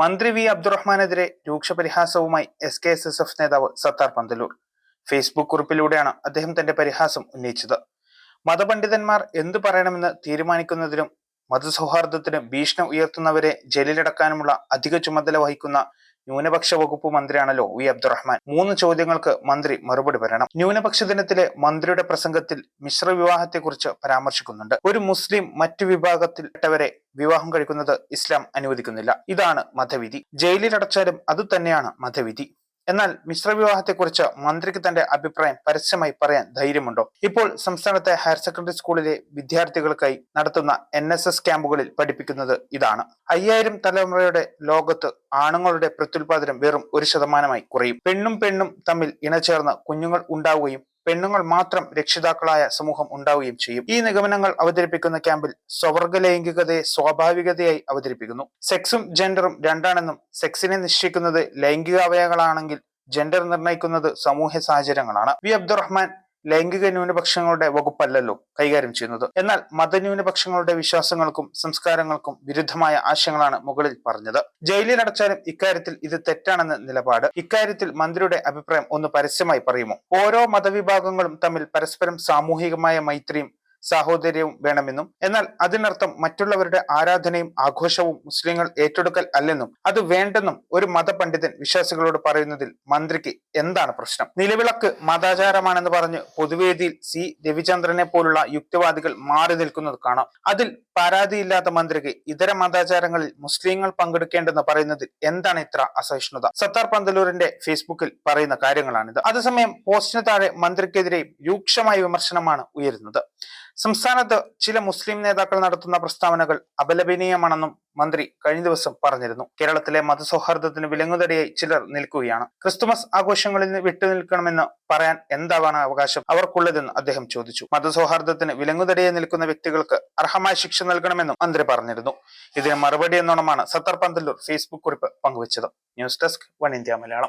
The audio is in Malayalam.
മന്ത്രി വി അബ്ദുറഹ്മാനെതിരെ രൂക്ഷ പരിഹാസവുമായി S K S S F നേതാവ് സത്താർ പന്തലൂർ. ഫേസ്ബുക്ക് കുറിപ്പിലൂടെയാണ് അദ്ദേഹം തന്റെ പരിഹാസം ഉന്നയിച്ചത്. മതപണ്ഡിതന്മാർ എന്തു പറയണമെന്ന് തീരുമാനിക്കുന്നതിനും മതസൗഹാർദ്ദത്തിന് ഭീഷണി ഉയർത്തുന്നവരെ ജയിലിലടക്കാനുമുള്ള അധിക ചുമതല വഹിക്കുന്ന ന്യൂനപക്ഷ വകുപ്പ് മന്ത്രിയാണല്ലോ വി അബ്ദുറഹ്മാൻ. മൂന്ന് ചോദ്യങ്ങൾക്ക് മന്ത്രി മറുപടി പറയണം. ന്യൂനപക്ഷ ദിനത്തിലെ മന്ത്രിയുടെ പ്രസംഗത്തിൽ മിശ്ര വിവാഹത്തെക്കുറിച്ച് പരാമർശിക്കുന്നുണ്ട്. ഒരു മുസ്ലിം മറ്റു വിഭാഗത്തിൽപ്പെട്ടവരെ വിവാഹം കഴിക്കുന്നത് ഇസ്ലാം അനുവദിക്കുന്നില്ല. ഇതാണ് മതവിധി. ജയിലിലടച്ചാലും അത് തന്നെയാണ് മതവിധി. എന്നാൽ മിശ്ര വിവാഹത്തെക്കുറിച്ച് മന്ത്രിക്ക് തന്റെ അഭിപ്രായം പരസ്യമായി പറയാൻ ധൈര്യമുണ്ടോ? ഇപ്പോൾ സംസ്ഥാനത്തെ ഹയർ സെക്കൻഡറി സ്കൂളിലെ വിദ്യാർത്ഥികൾക്കായി നടത്തുന്ന എൻ ക്യാമ്പുകളിൽ പഠിപ്പിക്കുന്നത് ഇതാണ്. അയ്യായിരം തലമുറയുടെ ലോകത്ത് ആണുങ്ങളുടെ പ്രത്യുൽപാദനം വെറും ഒരു ശതമാനമായി കുറയും. പെണ്ണും പെണ്ണും തമ്മിൽ ഇണചേർന്ന് കുഞ്ഞുങ്ങൾ ഉണ്ടാവുകയും പെണ്ണുങ്ങൾ മാത്രം രക്ഷിതാക്കളായ സമൂഹം ഉണ്ടാവുകയും ചെയ്യും. ഈ നിഗമനങ്ങൾ അവതരിപ്പിക്കുന്ന ക്യാമ്പിൽ സ്വവർഗ ലൈംഗികതയെ സ്വാഭാവികതയായി അവതരിപ്പിക്കുന്നു. സെക്സും ജെൻഡറും രണ്ടാണെന്നും സെക്സിനെ നിശ്ചയിക്കുന്നത് ലൈംഗിക അവയവങ്ങളാണെങ്കിൽ ജെൻഡർ നിർണയിക്കുന്നത് സമൂഹ സാഹചര്യങ്ങളാണ്. വി അബ്ദുറഹ്മാൻ ലൈംഗിക ന്യൂനപക്ഷങ്ങളുടെ വകുപ്പല്ലല്ലോ കൈകാര്യം ചെയ്യുന്നത്. എന്നാൽ മതന്യൂനപക്ഷങ്ങളുടെ വിശ്വാസങ്ങൾക്കും സംസ്കാരങ്ങൾക്കും വിരുദ്ധമായ ആശയങ്ങളാണ് മുകളിൽ പറഞ്ഞത്. ജയിലിലടച്ചാലും ഇക്കാര്യത്തിൽ ഇത് തെറ്റാണെന്ന നിലപാട്. ഇക്കാര്യത്തിൽ മന്ത്രിയുടെ അഭിപ്രായം ഒന്ന് പരസ്യമായി പറയുമോ? ഓരോ മതവിഭാഗങ്ങളും തമ്മിൽ പരസ്പരം സാമൂഹികമായ മൈത്രിയും സാഹോദര്യവും വേണമെന്നും എന്നാൽ അതിനർത്ഥം മറ്റുള്ളവരുടെ ആരാധനയും ആഘോഷവും മുസ്ലിങ്ങൾ ഏറ്റെടുക്കൽ അല്ലെന്നും അത് വേണ്ടെന്നും ഒരു മതപണ്ഡിതൻ വിശ്വാസികളോട് പറയുന്നതിൽ മന്ത്രിക്ക് എന്താണ് പ്രശ്നം? നിലവിളക്ക് മതാചാരമാണെന്ന് പറഞ്ഞ് പൊതുവേദിയിൽ സി. രവിചന്ദ്രനെ പോലുള്ള യുക്തിവാദികൾ മാറി നിൽക്കുന്നത് കാണാം. അതിൽ പരാതിയില്ലാത്ത മന്ത്രിക്ക് ഇതര മതാചാരങ്ങളിൽ മുസ്ലിങ്ങൾ പങ്കെടുക്കേണ്ടെന്ന് പറയുന്നതിൽ എന്താണ് ഇത്ര അസഹിഷ്ണുത? സത്താർ പന്തലൂരിന്റെ ഫേസ്ബുക്കിൽ പറയുന്ന കാര്യങ്ങളാണിത്. അതേസമയം പോസ്റ്റിന് താഴെ മന്ത്രിക്കെതിരെയും രൂക്ഷമായ വിമർശനമാണ് ഉയരുന്നത്. സംസ്ഥാനത്ത് ചില മുസ്ലിം നേതാക്കൾ നടത്തുന്ന പ്രസ്താവനകൾ അപലപനീയമാണെന്നും മന്ത്രി കഴിഞ്ഞ ദിവസം പറഞ്ഞിരുന്നു. കേരളത്തിലെ മതസൗഹാർദ്ദത്തിന് വിലങ്ങുതടിയായി ചിലർ നിൽക്കുകയാണ്. ക്രിസ്തുമസ് ആഘോഷങ്ങളിൽ നിന്ന് വിട്ടുനിൽക്കണമെന്ന് പറയാൻ എന്താവാണ് അവകാശം? അവർക്കുള്ളതെന്ന് അദ്ദേഹം ചോദിച്ചു. മതസൗഹാർദ്ദത്തിന് വിലങ്ങുതടിയായി നിൽക്കുന്ന വ്യക്തികൾക്ക് അർഹമായ ശിക്ഷ നൽകണമെന്നും മന്ത്രി പറഞ്ഞിരുന്നു. ഇതിന് മറുപടി എന്നോണമാണ് സത്തർ പന്തല്ലൂർ ഫേസ്ബുക്ക് കുറിപ്പ് പങ്കുവച്ചത്. News desk one India Malayalam.